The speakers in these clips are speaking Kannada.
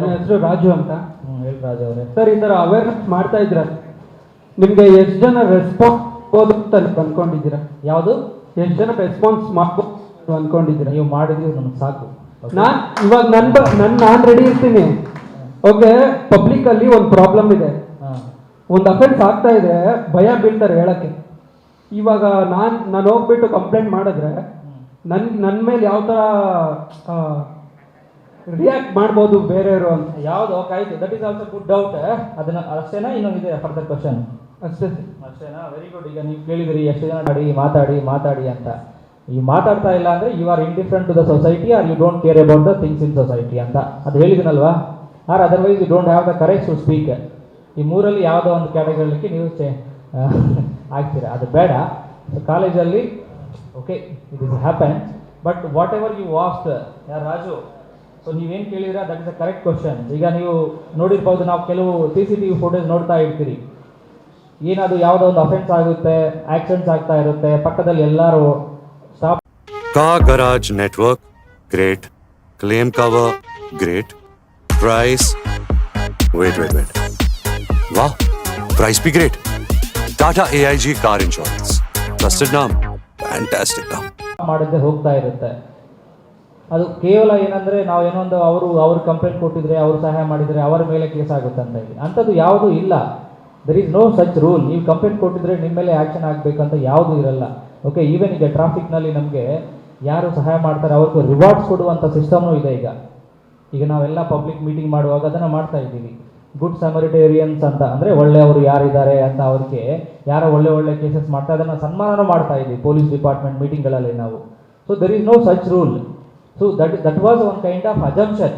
ನನ್ನ ಹೆಸರು ರಾಜು ಅಂತ. ಹೇಳಿ ರಾಜು ಅವರೇ. ಸರ್ ಈ ಥರ ಅವೇರ್ನೆಸ್ ಮಾಡ್ತಾ ಇದ್ರ ನಿಮ್ಗೆ ಎಷ್ಟು ಜನ ರೆಸ್ಪಾನ್ಸ್ ಮಾಡ್ಬೋದು ಅಂತ ಅನ್ಕೊಂಡಿದ್ದೀರಾ? ಯಾವುದು? ಎಷ್ಟು ಜನ ರೆಸ್ಪಾನ್ಸ್ ಮಾಡ್ಬೋದು ಅನ್ಕೊಂಡಿದ್ದೀರಾ? ನೀವು ಮಾಡಿದ್ವಿ ನಮ್ಗೆ ಸಾಕು. ನಾನ್ ಇವಾಗ ನನ್ನ ಬ- ನನ್ ನಾನ್ ರೆಡಿ ಇರ್ತೀನಿ. ಓಕೆ ಪಬ್ಲಿಕ್ ಅಲ್ಲಿ ಒಂದು ಪ್ರಾಬ್ಲಮ್ ಇದೆ. ಒಂದು ಅಫೆನ್ಸ್ ಆಗ್ತಾ ಇದೆ ಭಯ ಬೀಳ್ತಾರೆ ಹೇಳಕ್ಕೆ. ಇವಾಗ ನಾನ್ ನಾನು ಹೋಗ್ಬಿಟ್ಟು ಕಂಪ್ಲೇಂಟ್ ಮಾಡಿದ್ರೆ ನನ್ ನನ್ನ ಮೇಲೆ ಯಾವ ಥರ ರಿಯಾಕ್ಟ್ ಮಾಡ್ಬೋದು ಬೇರೆಯವರು ಅಂತ. ಯಾವ್ದು? ಓಕೆ ಆಯ್ತು. That is also good doubt ಅದನ್ನ ಅಷ್ಟೇನಾ ಇನ್ನೊಂದು ಇದೆ ಫರ್ದರ್ ಕ್ವಶನ್ ಅಷ್ಟೇ ಅಷ್ಟೇನಾ ವೆರಿ ಗುಡ್ ಈಗ ನೀವು ಕೇಳಿದಿರಿ ಎಷ್ಟು ಜನ ಮಾಡಿ ಮಾತಾಡಿ ಮಾತಾಡಿ ಅಂತ. ಈ ಮಾತಾಡ್ತಾ ಇಲ್ಲ ಅಂದ್ರೆ you are indifferent to the society are you don't care about the things in society ಅಂತ. ಅದು ಹೇಳಿದ್ನಲ್ವಾ? Or otherwise you don't have the correct to speak ಈ ಮೂರಲ್ಲಿ ಯಾವುದೋ ಒಂದು ಕ್ಯಾಟಗರಿಲಿಕ್ಕೆ ನೀವು ಚೇ ಆಗ್ತೀರಾ? ಅದು ಬೇಡ. ಕಾಲೇಜಲ್ಲಿ okay it is happen but whatever you waste ಯಾರು ರಾಜು? ಸೊ ನೀವೇನು ಕೇಳಿದ್ರೆ that is a correct question ಈಗ ನೀವು ನೋಡಿರ್ಬೋದು ನಾವು ಕೆಲವು C C T V photos ನೋಡ್ತಾ ಇರ್ತೀರಿ. ಏನಾದರೂ ಯಾವುದೋ ಒಂದು ಅಫೆನ್ಸ್ ಆಗುತ್ತೆ ಆಕ್ಸಿಡೆಂಟ್ಸ್ ಆಗ್ತಾ ಇರುತ್ತೆ ಪಕ್ಕದಲ್ಲಿ ಎಲ್ಲರೂ ಕಾಗರಾಜ್ ಕಾ garage network great. Claim cover great. Price wait wait wait ವಾಹ್ price B great. Tata A I G car insurance. Trusted NAM. Fantastic ನಾಮ್. ಹೋಗ್ತಾ ಇರುತ್ತೆ. ಅದು ಕೇವಲ ಏನಂದ್ರೆ ನಾವು ಏನೋ ಒಂದು ಅವರು, ಅವ್ರು ಕಂಪ್ಲೇಂಟ್ ಕೊಟ್ಟಿದ್ರೆ, ಅವರು ಸಹಾಯ ಮಾಡಿದ್ರೆ ಅವರ ಮೇಲೆ ಕೇಸ್ ಆಗುತ್ತೆ ಅಂತ ಹೇಳಿ. ಅಂಥದ್ದು ಯಾವುದೂ ಇಲ್ಲ. There is no such rule ನೀವು ಕಂಪ್ಲೇಂಟ್ ಕೊಟ್ಟಿದ್ರೆ ನಿಮ್ಮ ಮೇಲೆ ಆ್ಯಕ್ಷನ್ ಆಗಬೇಕಂತ ಯಾವುದೂ ಇರಲ್ಲ. ಓಕೆ ಈವನ್ ಈಗ ಟ್ರಾಫಿಕ್ನಲ್ಲಿ ನಮಗೆ ಯಾರು ಸಹಾಯ ಮಾಡ್ತಾರೆ, ಅವ್ರಿಗೂ ರಿವಾರ್ಡ್ಸ್ ಕೊಡುವಂಥ ಸಿಸ್ಟಮ್ನೂ ಇದೆ ಈಗ. ಈಗ ನಾವೆಲ್ಲ ಪಬ್ಲಿಕ್ ಮೀಟಿಂಗ್ ಮಾಡುವಾಗ ಅದನ್ನು ಮಾಡ್ತಾ ಇದ್ದೀವಿ. ಗುಡ್ ಸಮರಿಟೇರಿಯನ್ಸ್ ಅಂತ, ಅಂದರೆ ಒಳ್ಳೆಯವರು ಯಾರಿದ್ದಾರೆ ಅಂತ ಅವ್ರಿಗೆ ಯಾರೋ ಒಳ್ಳೆ ಒಳ್ಳೆ ಕೇಸಸ್ ಮಾಡ್ತಾ ಅದನ್ನು ಸನ್ಮಾನ ಮಾಡ್ತಾ ಇದ್ದೀವಿ. ಪೊಲೀಸ್ ಡಿಪಾರ್ಟ್ಮೆಂಟ್ ಮೀಟಿಂಗ್ಗಳಲ್ಲಿ ನಾವು. So there is no such rule so that that was one kind of assumption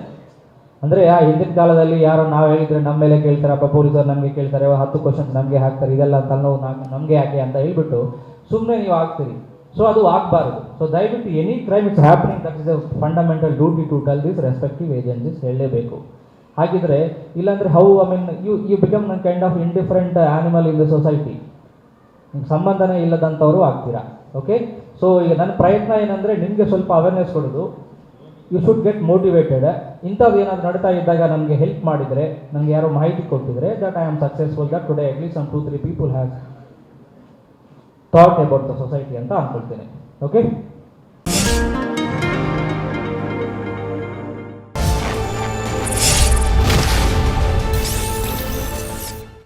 ಅಂದರೆ, ಆ, ಹಿಂದಿನ ಕಾಲದಲ್ಲಿ ಯಾರೋ ನಾವು ಹೇಳಿದರೆ ನಮ್ಮ ಮೇಲೆ ಕೇಳ್ತಾರಪ್ಪ ಪೊಲೀಸರು ನಮಗೆ ಕೇಳ್ತಾರೆ ಹತ್ತು ಕ್ವಶನ್ಸ್ ನಮಗೆ ಹಾಕ್ತಾರೆ, ಇದೆಲ್ಲ ತಲೆನೋವು ನಮಗೆ ಯಾಕೆ ಅಂತ ಹೇಳ್ಬಿಟ್ಟು ಸುಮ್ಮನೆ ನೀವು ಹಾಕ್ತೀರಿ. ಸೊ ಅದು ಆಗಬಾರ್ದು. ಸೊ ದಯವಿಟ್ಟು any crime it's happening that is a fundamental duty to tell this respective agencies ಹೇಳಲೇಬೇಕು. ಹಾಗಿದ್ರೆ, ಇಲ್ಲಾಂದರೆ how I mean you you become ನನ್ kind of indifferent animal in the society ಸಂಬಂಧನೇ ಇಲ್ಲದಂಥವರು ಆಗ್ತೀರಾ? ಓಕೆ ಸೊ ಈಗ ನನ್ನ ಪ್ರಯತ್ನ ಏನಂದರೆ, ನಿಮಗೆ ಸ್ವಲ್ಪ ಅವೇರ್ನೆಸ್ ಕೊಡೋದು. ಯು ಶುಡ್ ಗೆಟ್ ಮೋಟಿವೇಟೆಡ್ ಇಂಥದ್ದು ಏನಾದ್ರು ನಡೀತಾ ಇದ್ದಾಗ ನನಗೆ ಹೆಲ್ಪ್ ಮಾಡಿದರೆ ನನಗೆ ಯಾರೋ ಮಾಹಿತಿ ಕೊಟ್ಟಿದ್ರೆ that I am successful that today at least some two three people has thought about the society ಅಂತ ಅಂದ್ಕೊಳ್ತೇನೆ ಓಕೆ